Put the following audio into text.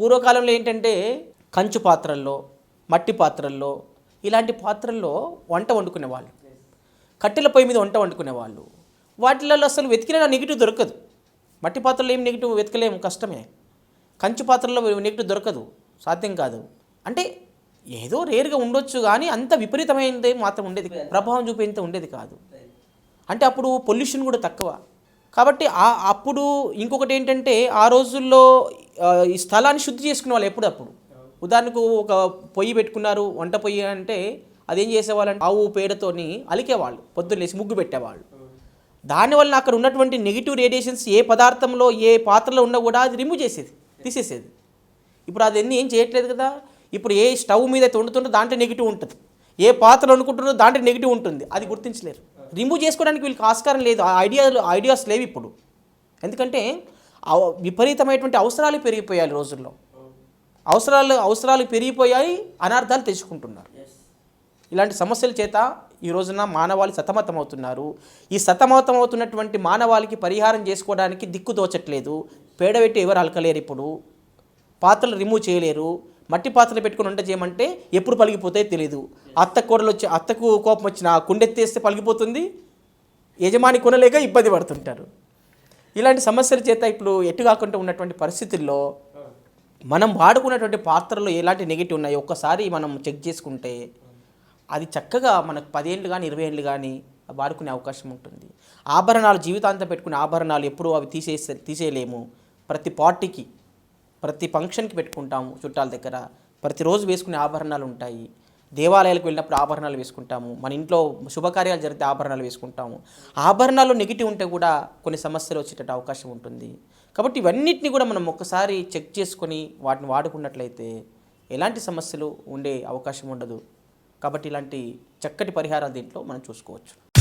పూర్వకాలంలో ఏంటంటే కంచు పాత్రల్లో మట్టి పాత్రల్లో ఇలాంటి పాత్రల్లో వంట వండుకునేవాళ్ళు. కట్టెల పొయ్యి మీద వంట వండుకునేవాళ్ళు. వాటిలలో అసలు వెతికిన నెగిటివ్ దొరకదు. మట్టి పాత్రలో ఏం నెగిటివ్ వెతకలేము కష్టమే. కంచు పాత్రలో నెగిటివ్ దొరకదు సాధ్యం కాదు. అంటే ఏదో రేరుగా ఉండొచ్చు కానీ అంత విపరీతమైనది మాత్రం ఉండేది ప్రభావం చూపేంత ఉండేది కాదు. అంటే అప్పుడు పొల్యూషన్ కూడా తక్కువ. కాబట్టి అప్పుడు ఇంకొకటి ఏంటంటే ఆ రోజుల్లో ఈ స్థలాన్ని శుద్ధి చేసుకునే వాళ్ళు ఎప్పుడప్పుడు. ఉదాహరణకు ఒక పొయ్యి పెట్టుకున్నారు వంట పొయ్యి అంటే అదేం చేసేవాళ్ళంటే ఆవు పేడతోని అలికేవాళ్ళు పొద్దున్న లేచి ముగ్గు పెట్టేవాళ్ళు. దానివల్ల అక్కడ ఉన్నటువంటి నెగిటివ్ రేడియేషన్స్ ఏ పదార్థంలో ఏ పాత్రలో ఉన్నా కూడా అది రిమూవ్ చేసేది తీసేసేది. ఇప్పుడు అది ఎన్ని ఏం చేయట్లేదు కదా? ఇప్పుడు ఏ స్టవ్ మీద అయితే వండుతుంటే దాంట్లో నెగిటివ్ ఉంటుంది. ఏ పాత్రలు వండుకుంటుందో దాంట్లో నెగిటివ్ ఉంటుంది. అది గుర్తించలేరు. రిమూవ్ చేసుకోవడానికి వీళ్ళకి ఆస్కారం లేదు. ఆ ఐడియాలు ఐడియాస్ లేవు ఇప్పుడు. ఎందుకంటే అవ- విపరీతమైనటువంటి అవసరాలు పెరిగిపోయాయి రోజుల్లో. అవసరాలు అవసరాలు పెరిగిపోయాయి అనర్థాలు తెచ్చుకుంటున్నారు. ఇలాంటి సమస్యల చేత ఈ రోజున మానవాళి సతమతమవుతున్నారు. ఈ సతమతమవుతున్నటువంటి మానవాళికి పరిహారం చేసుకోవడానికి దిక్కు తోచట్లేదు పేడబెట్టి ఎవరు అలకలేరు ఇప్పుడు. పాత్రలు రిమూవ్ చేయలేరు. మట్టి పాత్రలు పెట్టుకుని వంట చేయమంటే ఎప్పుడు పలిగిపోతాయో తెలియదు అత్త కూరలు వచ్చి అత్తకు కోపం వచ్చిన కుండెత్తేస్తే పలిగిపోతుంది యజమాని కొనలేక ఇబ్బంది పడుతుంటారు. ఇలాంటి సమస్యల చేత ఇప్పుడు ఎటు కాకుండా ఉన్నటువంటి పరిస్థితుల్లో మనం వాడుకున్నటువంటి పాత్రలో ఎలాంటి నెగిటివ్ ఉన్నాయో ఒక్కసారి మనం చెక్ చేసుకుంటే అది చక్కగా మనకు పదేళ్ళు కానీ ఇరవై ఏళ్ళు కానీ వాడుకునే అవకాశం ఉంటుంది. ఆభరణాలు జీవితాంతం పెట్టుకునే ఆభరణాలు ఎప్పుడూ అవి తీసేసే తీసేయలేము. ప్రతి పార్టీకి ప్రతి ఫంక్షన్కి పెట్టుకుంటాము చుట్టాల దగ్గర. ప్రతిరోజు వేసుకునే ఆభరణాలు ఉంటాయి. దేవాలయాలకు వెళ్ళినప్పుడు ఆభరణాలు వేసుకుంటాము. మన ఇంట్లో శుభకార్యాలు జరిగితే ఆభరణాలు వేసుకుంటాము. ఆభరణాలు నెగిటివ్ ఉంటే కూడా కొన్ని సమస్యలు వచ్చేటట్టు అవకాశం ఉంటుంది. కాబట్టి ఇవన్నిటిని కూడా మనం ఒక్కసారి చెక్ చేసుకొని వాటిని వాడుకున్నట్లయితే ఎలాంటి సమస్యలు ఉండే అవకాశం ఉండదు. కాబట్టి ఇలాంటి చక్కటి పరిహారాలు దీంట్లో మనం చూసుకోవచ్చు.